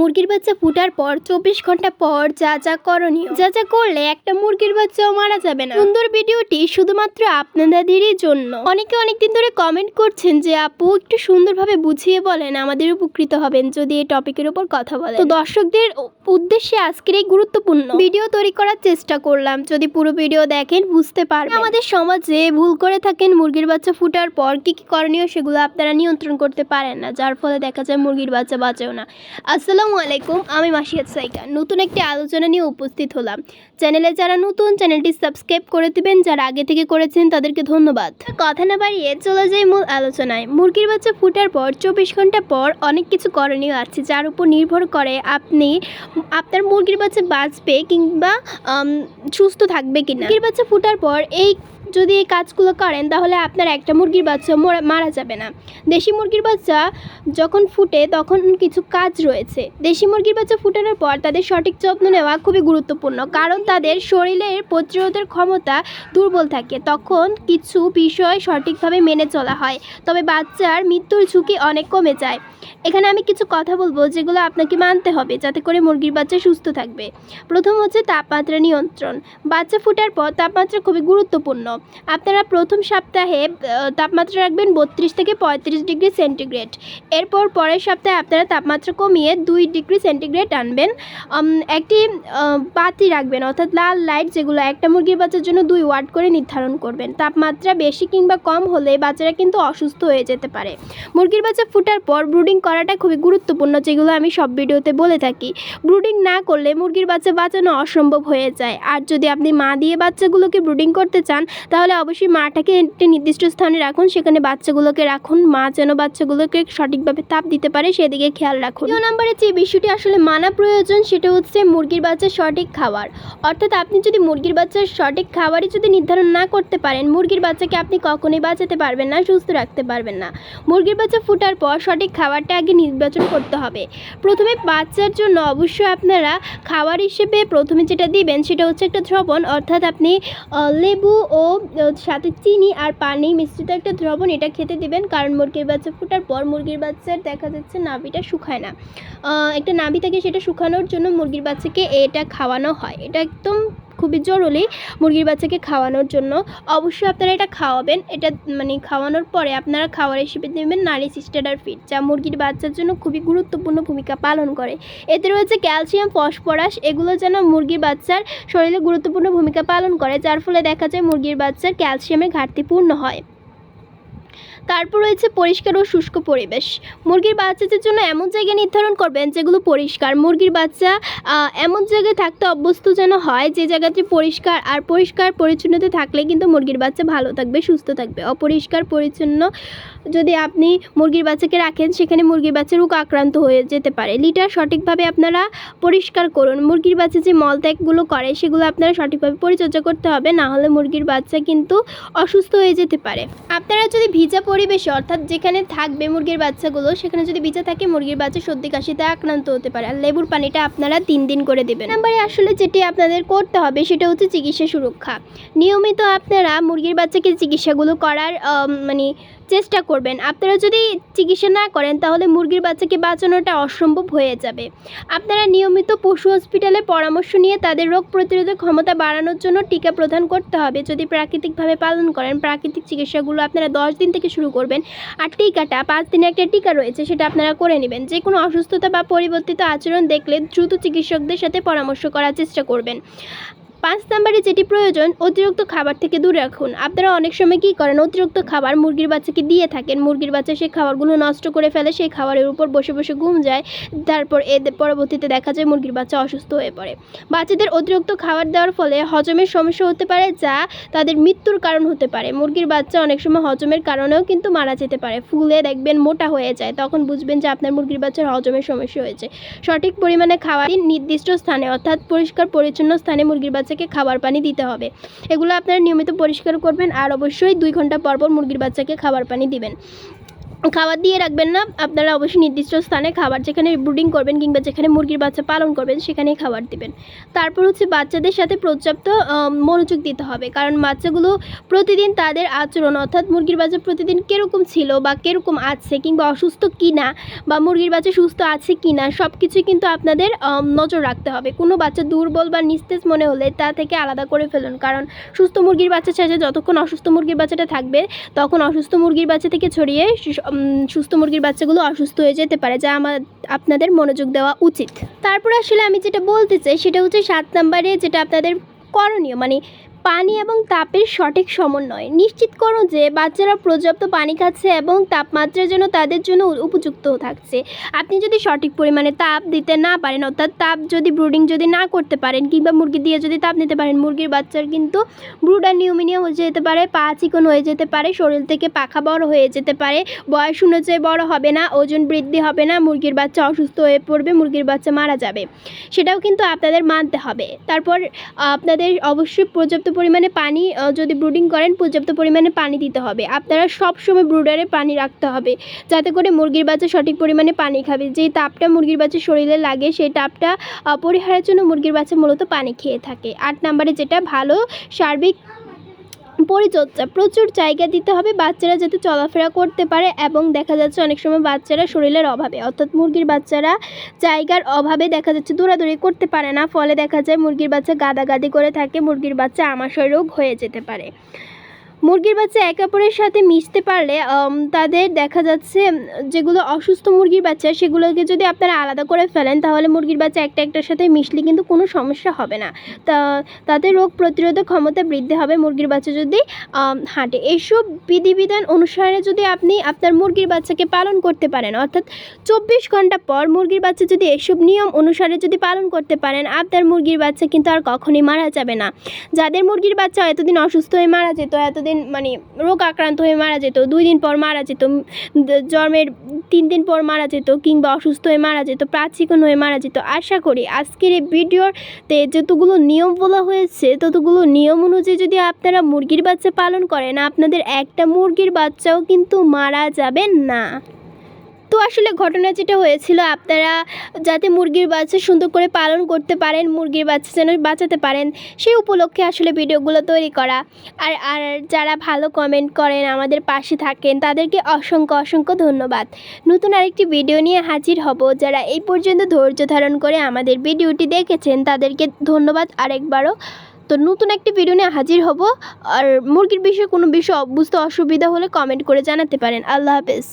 মুরগির বাচ্চা ফুটার পর চব্বিশ ঘণ্টা পর যা যা করণীয়, যা যা করলে একটা মুরগির বাচ্চাও মারা যাবে না। সুন্দর ভিডিওটি শুধুমাত্র আপনাদেরই জন্য। অনেকে অনেকদিন ধরে কমেন্ট করছেন যে, আপু, একটু সুন্দরভাবে বুঝিয়ে বলেন, আমাদের উপকৃত হবেন যদি এই টপিকের উপর কথা বলেন। তো দর্শকদের উদ্দেশ্যে আজকের এই গুরুত্বপূর্ণ ভিডিও তৈরি করার চেষ্টা করলাম। যদি পুরো ভিডিও দেখেন, বুঝতে পারবেন। আমাদের সমাজে ভুল করে থাকেন মুরগির বাচ্চা ফুটার পর কি কি করণীয় সেগুলো আপনারা নিয়ন্ত্রণ করতে পারেন না, যার ফলে দেখা যায় মুরগির বাচ্চা বাঁচেও না। আসসালামু আলাইকুম, আমি মাসিয়াত সাইকা। নতুন একটি আলোচনা নিয়ে উপস্থিত হলাম। চ্যানেলে যারা নতুন, চ্যানেলটি সাবস্ক্রাইব করে দিবেন। যারা আগে থেকে করেছেন, তাদেরকে ধন্যবাদ। কথা না বাড়িয়ে চলে যাই মূল আলোচনায়। মুরগির বাচ্চা ফুটার পর চব্বিশ ঘণ্টা পর অনেক কিছু করণীয় আছে, যার উপর নির্ভর করে আপনি আপনার মুরগির বাচ্চা বাঁচবে কিংবা সুস্থ থাকবে কিনা। মুরগির বাচ্চা ফুটার পর এই যদি এই কাজগুলো করেন, তাহলে আপনার একটা মুরগির বাচ্চা মরা- যাবে না। দেশি মুরগির বাচ্চা যখন ফুটে, তখন কিছু কাজ রয়েছে। দেশি মুরগির বাচ্চা ফুটানোর পর তাদের সঠিক যত্ন নেওয়া খুবই গুরুত্বপূর্ণ, কারণ তাদের শরীরের প্রতিরোধের ক্ষমতা দুর্বল থাকে। তখন কিছু বিষয় সঠিকভাবে মেনে চলা হয়, তবে বাচ্চার মৃত্যুর ঝুঁকি অনেক কমে যায়। এখানে আমি কিছু কথা বলব, যেগুলো আপনাকে মানতে হবে, যাতে করে মুরগির বাচ্চা সুস্থ থাকবে। প্রথম হচ্ছে তাপমাত্রা নিয়ন্ত্রণ। বাচ্চা ফোটার পর তাপমাত্রা খুবই গুরুত্বপূর্ণ। আপনারা প্রথম সপ্তাহে তাপমাত্রা রাখবেন বত্রিশ থেকে পঁয়ত্রিশ ডিগ্রি সেন্টিগ্রেড। এরপর পরের সপ্তাহে আপনারা তাপমাত্রা কমিয়ে দুই ডিগ্রি সেন্টিগ্রেড আনবেন। একটি বাতি রাখবেন, অর্থাৎ লাল লাইট যেগুলো, একটা মুরগির বাচ্চার জন্য দুই ওয়াট করে নির্ধারণ করবেন। তাপমাত্রা বেশি কিংবা কম হলে বাচ্চারা কিন্তু অসুস্থ হয়ে যেতে পারে। মুরগির বাচ্চা ফুটার পর ব্রুডিং করাটা খুবই গুরুত্বপূর্ণ, যেগুলো আমি সব ভিডিওতে বলে থাকি। ব্রুডিং না করলে মুরগির বাচ্চা বাঁচানো অসম্ভব হয়ে যায়। আর যদি আপনি মা দিয়ে বাচ্চাগুলোকে ব্রুডিং করতে চান তাহলে অবশ্যই মাটাকে একটি নির্দিষ্ট স্থানে রাখুন, সেখানে বাচ্চাগুলোকে রাখুন। মা যেন বাচ্চাগুলোকে সঠিকভাবে তাপ দিতে পারে, সেদিকে খেয়াল রাখুন। দ্বিতীয় নম্বরে যে বিষয়টি আসলে মানা প্রয়োজন, সেটা হচ্ছে মুরগির বাচ্চার সঠিক খাবার। অর্থাৎ আপনি যদি মুরগির বাচ্চার সঠিক খাবারই যদি নির্ধারণ না করতে পারেন, মুরগির বাচ্চাকে আপনি কখনোই বাঁচাতে পারবেন না, সুস্থ রাখতে পারবেন না। মুরগির বাচ্চা ফুটার পর সঠিক খাবারটা আগে নির্বাচন করতে হবে। প্রথমে বাচ্চার জন্য অবশ্যই আপনারা খাবার হিসেবে প্রথমে যেটা দিবেন, সেটা হচ্ছে একটা দ্রবণ। অর্থাৎ আপনি লেবু ও সাথে চিনি আর পানি মিশ্রিত একটা দ্রবণ এটা খেতে দিবেন, কারণ মুরগির বাচ্চা ফোটার পর মুরগির বাচ্চার দেখা যাচ্ছে নাভিটা শুকায় না। একটা নাভি থাকে সেটা শুকানোর জন্য মুরগির বাচ্চাকে এটা খাওয়ানো হয়। এটা একদম খুবই জরুরি মুরগির বাচ্চাকে খাওয়ানোর জন্য। অবশ্যই আপনারা এটা খাওয়াবেন। এটা মানে খাওয়ানোর পরে আপনারা খাওয়ার হিসেবে নেবেন নারী সিস্টার ফিড যা মুরগির বাচ্চার জন্য খুবই গুরুত্বপূর্ণ ভূমিকা পালন করে। এতে রয়েছে ক্যালসিয়াম, ফসফরাস, এগুলো যেন মুরগির বাচ্চার শরীরে গুরুত্বপূর্ণ ভূমিকা পালন করে, যার ফলে দেখা যায় মুরগির বাচ্চার ক্যালসিয়ামের ঘাটতি পূর্ণ হয়। তারপর রয়েছে পরিষ্কার ও শুষ্ক পরিবেশ। মুরগির বাচ্চাদের জন্য এমন জায়গা নির্ধারণ করবেন যেগুলো পরিষ্কার। মুরগির বাচ্চা এমন জায়গায় থাকতে অভ্যস্ত যেন হয় যে জায়গাটি পরিষ্কার আর পরিষ্কার পরিচ্ছন্নতা থাকলে কিন্তু মুরগির বাচ্চা ভালো থাকবে, সুস্থ থাকবে। অপরিষ্কার পরিচ্ছন্ন যদি আপনি মুরগির বাচ্চাকে রাখেন, সেখানে মুরগির বাচ্চা রোগ আক্রান্ত হয়ে যেতে পারে। লিটার সঠিকভাবে আপনারা পরিষ্কার করুন। মুরগির বাচ্চা যে মলত্যাগগুলো করে, সেগুলো আপনারা সঠিকভাবে পরিচর্যা করতে হবে, না হলে মুরগির বাচ্চা কিন্তু অসুস্থ হয়ে যেতে পারে। আপনারা যদি ভিজা পরিবেশে, অর্থাৎ যেখানে থাকবে মুরগির বাচ্চাগুলো, সেখানে যদি বিচা থাকে, মুরগির বাচ্চা সর্দি কাশিতে আক্রান্ত হতে পারে। আর লেবুর পানিটা আপনারা তিন দিন করে দেবেন। নাম্বারে আসলে যেটি আপনাদের করতে হবে, সেটা হচ্ছে চিকিৎসা সুরক্ষা। নিয়মিত আপনারা মুরগির বাচ্চাকে চিকিৎসাগুলো করার মানে চেষ্টা করবেন। আপনারা যদি চিকিৎসা না করেন, তাহলে মুরগির বাচ্চাকে বাঁচানোটা অসম্ভব হয়ে যাবে। আপনারা নিয়মিত পশু হসপিটালে পরামর্শ নিয়ে তাদের রোগ প্রতিরোধক ক্ষমতা বাড়ানোর জন্য টিকা প্রদান করতে হবে। যদি প্রাকৃতিকভাবে পালন করেন, প্রাকৃতিক চিকিৎসাগুলো আপনারা দশ দিন থেকে শুরু করবেন আর টিকাটা পাঁচ দিনে একটা টিকা রয়েছে, সেটা আপনারা করে নেবেন। যে কোনো অসুস্থতা বা পরিবর্তিত আচরণ দেখলে দ্রুত চিকিৎসকদের সাথে পরামর্শ করার চেষ্টা করবেন। পাঁচ নাম্বারে যেটি প্রয়োজন, অতিরিক্ত খাবার থেকে দূরে রাখুন। আপনারা অনেক সময় কী করেন, অতিরিক্ত খাবার মুরগির বাচ্চাকে দিয়ে থাকেন। মুরগির বাচ্চা সেই খাবারগুলো নষ্ট করে ফেলে, সেই খাবারের উপর বসে বসে ঘুম যায়। তারপর এদের পরবর্তীতে দেখা যায় মুরগির বাচ্চা অসুস্থ হয়ে পড়ে। বাচ্চাদের অতিরিক্ত খাবার দেওয়ার ফলে হজমের সমস্যা হতে পারে, যা তাদের মৃত্যুর কারণ হতে পারে। মুরগির বাচ্চা অনেক সময় হজমের কারণেও কিন্তু মারা যেতে পারে। ফুলে দেখবেন মোটা হয়ে যায়, তখন বুঝবেন যে আপনার মুরগির বাচ্চার হজমের সমস্যা হয়েছে। সঠিক পরিমাণে খাবার নির্দিষ্ট স্থানে, অর্থাৎ পরিষ্কার পরিচ্ছন্ন স্থানে মুরগির বাচ্চাকে খাবার পানি দিতে হবে। এগুলো আপনারা নিয়মিত পরিষ্কার করবেন আর অবশ্যই দুই ঘণ্টা পরপর পর মুরগির বাচ্চাকে খাবার পানি দিবেন। খাবার দিয়ে রাখবেন না। আপনারা অবশ্যই নির্দিষ্ট স্থানে খাবার যেখানে ব্রুডিং করবেন কিংবা যেখানে মুরগির বাচ্চা পালন করবেন, সেখানেই খাবার দিবেন। তারপর হচ্ছে বাচ্চাদের সাথে পর্যাপ্ত মনোযোগ দিতে হবে। কারণ বাচ্চাগুলো প্রতিদিন তাদের আচরণ, অর্থাৎ মুরগির বাচ্চা প্রতিদিন কীরকম ছিল বা কীরকম আছে কিংবা অসুস্থ কি না বা মুরগির বাচ্চা সুস্থ আছে কি না সব কিছুই কিন্তু আপনাদের নজর রাখতে হবে। কোনো বাচ্চা দুর্বল বা নিস্তেজ মনে হলে তা থেকে আলাদা করে ফেলুন। কারণ সুস্থ মুরগির বাচ্চা চাইছে যতক্ষণ অসুস্থ মুরগির বাচ্চাটা থাকবে, তখন অসুস্থ মুরগির বাচ্চা থেকে ছড়িয়ে সুস্থ মুরগির বাচ্চাগুলো অসুস্থ হয়ে যেতে পারে, যা আমার, আপনাদের মনোযোগ দেওয়া উচিত। তারপর আসলে আমি যেটা বলতে চাই, সেটা হচ্ছে সাত নম্বরে যেটা আপনাদের করণীয় মানে পানি এবং তাপের সঠিক সমন্বয়। নিশ্চিত করো যে বাচ্চারা পর্যাপ্ত পানি খাচ্ছে এবং তাপমাত্রা যেন তাদের জন্য উপযুক্ত থাকছে। আপনি যদি সঠিক পরিমাণে তাপ দিতে না পারেন, অর্থাৎ তাপ যদি ব্রুডিং যদি না করতে পারেন কিংবা মুরগি দিয়ে যদি তাপ নিতে পারেন, মুরগির বাচ্চার কিন্তু ব্রুডার নিউমিনিয়া হয়ে যেতে পারে, পা চিকন হয়ে যেতে পারে, শরীর থেকে পাখা বড় হয়ে যেতে পারে, বয়স অনুযায়ী বড় হবে না, ওজন বৃদ্ধি হবে না, মুরগির বাচ্চা অসুস্থ হয়ে পড়বে, মুরগির বাচ্চা মারা যাবে। সেটাও কিন্তু আপনাদের মানতে হবে। তারপর আপনাদের অবশ্যই পর্যাপ্ত পরিমাণে পানি যদি ব্রুডিং করেন, পর্যাপ্ত পরিমাণে পানি দিতে হবে। আপনারা সব সময় ব্রুডারে পানি রাখতে হবে, যাতে করে মুরগির বাচ্চা সঠিক পরিমাণে পানি খাবে। যে তাপটা মুরগির বাচ্চা শরীরে লাগে সেই তাপটা পরিহারের জন্য মুরগির বাচ্চা মূলত পানি খেয়ে থাকে। আট নাম্বারে যেটা, ভালো সার্বিক পরিচর্যা, প্রচুর জায়গা দিতে হবে, বাচ্চারা যাতে চলাফেরা করতে পারে এবং দেখা যাচ্ছে অনেক সময় বাচ্চারা শরীরের অভাবে। অর্থাৎ মুরগির বাচ্চারা জায়গার অভাবে দেখা যাচ্ছে দৌড়াদৌড়ি করতে পারে না, ফলে দেখা যায় মুরগির বাচ্চা গাদাগাদি করে থাকে, মুরগির বাচ্চা আমাশয় রোগ হয়ে যেতে পারে। মুরগির বাচ্চা একে অপরের সাথে মিশতে পারলে তাদের দেখা যাচ্ছে যেগুলো অসুস্থ মুরগির বাচ্চা, সেগুলোকে যদি আপনারা আলাদা করে ফেলেন, তাহলে মুরগির বাচ্চা একটা একটার সাথে মিশলে কিন্তু কোনো সমস্যা হবে না। তা, তাতে রোগ প্রতিরোধক ক্ষমতা বৃদ্ধি হবে মুরগির বাচ্চা যদি হাঁটে। এইসব বিধিবিধান অনুসারে যদি আপনি আপনার মুরগির বাচ্চাকে পালন করতে পারেন, অর্থাৎ চব্বিশ ঘণ্টা পর মুরগির বাচ্চা যদি এসব নিয়ম অনুসারে যদি পালন করতে পারেন, আপনার মুরগির বাচ্চা কিন্তু আর কখনই মারা যাবে না। যাদের মুরগির বাচ্চা এতদিন অসুস্থ হয়ে মারা যেত, এতদিন মানে রোগ আক্রান্ত হয়ে মারা যেত, দুই দিন পর মারা যেত জন্মের তিন দিন পর মারা যেত কিংবা অসুস্থ হয়ে মারা যেত প্রাচীকন হয়ে মারা যেত। আশা করি আজকের এই ভিডিওতে যতগুলো নিয়ম বলা হয়েছে, ততগুলো নিয়ম অনুযায়ী যদি আপনারা মুরগির বাচ্চা পালন করেন, আপনাদের একটা মুরগির বাচ্চাও কিন্তু মারা যাবে না। তো আসলে ঘটনা যেটা হয়েছিল, আপনারা যাতে মুরগির বাচ্চা সুন্দর করে পালন করতে পারেন, মুরগির বাচ্চা যেন বাঁচাতে পারেন, সেই উপলক্ষে আসলে ভিডিওগুলো তৈরি করা। আর আর যারা ভালো কমেন্ট করেন, আমাদের পাশে থাকেন, তাদেরকে অসংখ্য অসংখ্য ধন্যবাদ। নতুন আরেকটি ভিডিও নিয়ে হাজির হব। যারা এই পর্যন্ত ধৈর্য ধারণ করে আমাদের ভিডিওটি দেখেছেন, তাদেরকে ধন্যবাদ আরেকবারও। তো নতুন একটি ভিডিও নিয়ে হাজির হব। আর মুরগির বিষয়ে কোনো বিষয় বুঝতে অসুবিধা হলে কমেন্ট করে জানাতে পারেন। আল্লাহ হাফেজ।